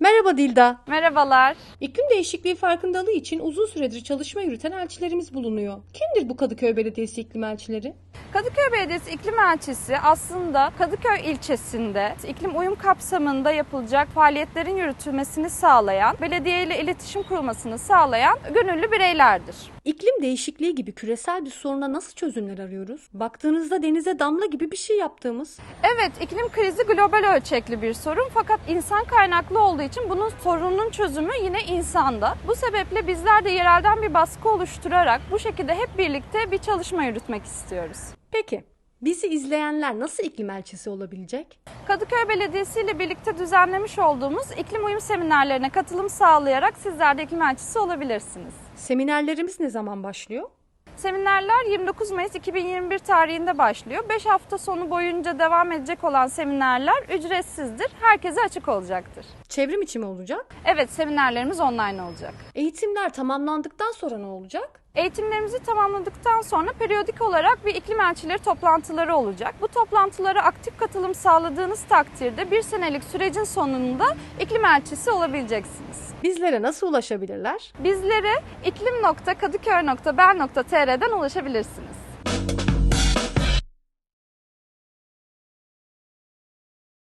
Merhaba Dilda. Merhabalar. İklim değişikliği farkındalığı için uzun süredir çalışma yürüten elçilerimiz bulunuyor. Kimdir bu Kadıköy Belediyesi iklim elçileri? Kadıköy Belediyesi İklim Elçisi aslında Kadıköy ilçesinde iklim uyum kapsamında yapılacak faaliyetlerin yürütülmesini sağlayan, belediye ile iletişim kurulmasını sağlayan gönüllü bireylerdir. İklim değişikliği gibi küresel bir soruna nasıl çözümler arıyoruz? Baktığınızda denize damla gibi bir şey yaptığımız. Evet, iklim krizi global ölçekli bir sorun fakat insan kaynaklı olduğu için bunun sorunun çözümü yine insanda. Bu sebeple bizler de yerelden bir baskı oluşturarak bu şekilde hep birlikte bir çalışma yürütmek istiyoruz. Peki bizi izleyenler nasıl iklim elçisi olabilecek? Kadıköy Belediyesi ile birlikte düzenlemiş olduğumuz iklim uyum seminerlerine katılım sağlayarak sizler de iklim elçisi olabilirsiniz. Seminerlerimiz ne zaman başlıyor? Seminerler 29 Mayıs 2021 tarihinde başlıyor. 5 hafta sonu boyunca devam edecek olan seminerler ücretsizdir. Herkese açık olacaktır. Çevrim içi mi olacak? Evet, seminerlerimiz online olacak. Eğitimler tamamlandıktan sonra ne olacak? Eğitimlerimizi tamamladıktan sonra periyodik olarak bir iklim elçileri toplantıları olacak. Bu toplantılara aktif katılım sağladığınız takdirde bir senelik sürecin sonunda iklim elçisi olabileceksiniz. Bizlere nasıl ulaşabilirler? Bizlere iklim.kadıköy.bel.tr'den ulaşabilirsiniz.